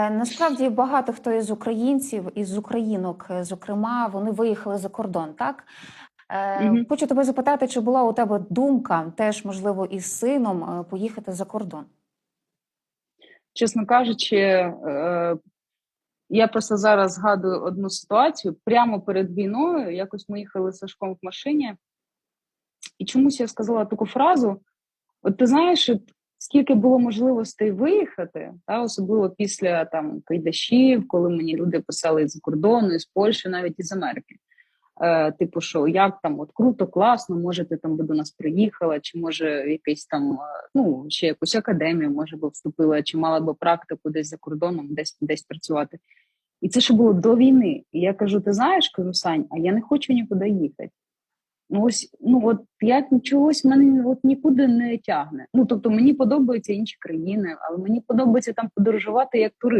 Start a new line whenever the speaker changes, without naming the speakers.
Е, Насправді багато хто із українців, із українок, е, зокрема, вони виїхали за кордон, так?
Мгм.
Хочу тебе запитати, чи була у тебе думка теж, можливо, із сином поїхати за кордон?
Чесно кажучи, я просто зараз згадую одну ситуацію. Прямо перед війною якось ми їхали з Сашком в машині, і чомусь я сказала таку фразу: от ти знаєш, скільки було можливостей виїхати, та, особливо після там кайдашів, коли мені люди писали з кордону, з Польщі, навіть із Америки. Е, типу, що як там от круто, класно, може, ти там би до нас приїхала, чи може якийсь там, е, ну, ще якусь академію, може би вступила, чи мала би практику десь за кордоном, десь десь працювати. І це ще було до війни. І я кажу: ти знаєш, кажу, а я не хочу нікуди їхати. Ну, ось, ну от я чогось мене от нікуди не тягне. Ну тобто мені подобаються інші країни, але мені подобається там подорожувати як турист.